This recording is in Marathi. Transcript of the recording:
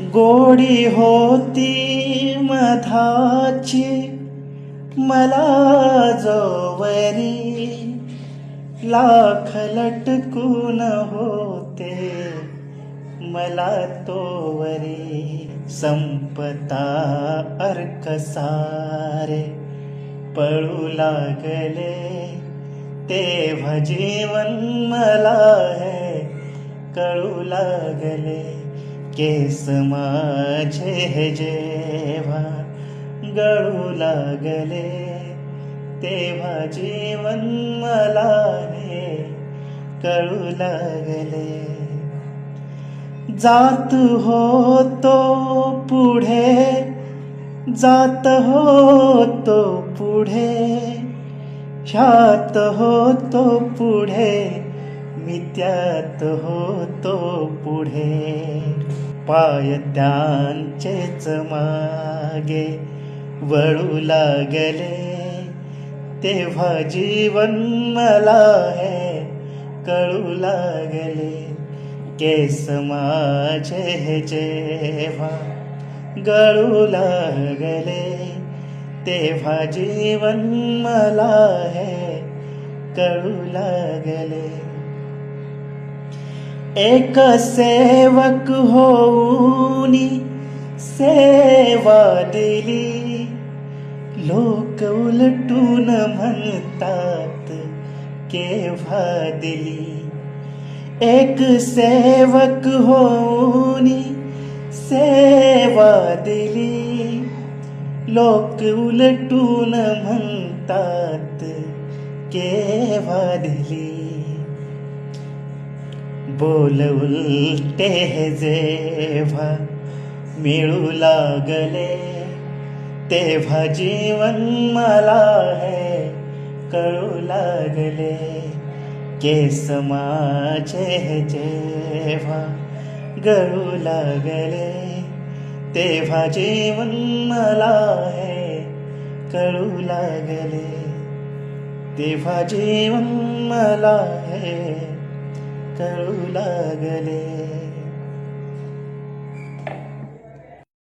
गोडी होती मधाची मला जोवरी लाख लटकून होते मला तोवरी संपता अर्क सारे पळू लागले तेव्हा जीवन मला है कळू लागले. केस माझे जेव्हा गळू लागले तेव्हा जीवन मला हे कळू लागले. जात होतो पुढे जात होतो पुढे ह्यात होतो पुढे मी त्यात होतो पुढे. पाय त्यांचेच मागे वळू लागले. तेव्हा जीवन मला हे कळू लागले. केस माझे जेव्हा गळू लागले तेव्हा जीवन मला हे कळू लागले. एक सेवक होऊनी सेवा दिली लोक उलटून म्हणतात केव्हा दिली? एक सेवक होऊनी सेवा दिली लोक उलटून म्हणतात केव्हा दिली? बोल उलटे जेव्हा मिळू लागले तेव्हा जीवन मला हे कळू लागले. केस माझे जेव्हा गळू लागले तेव्हा जीवन मला हे कळू लागले. तेव्हा जीवन मला हे कळू लागले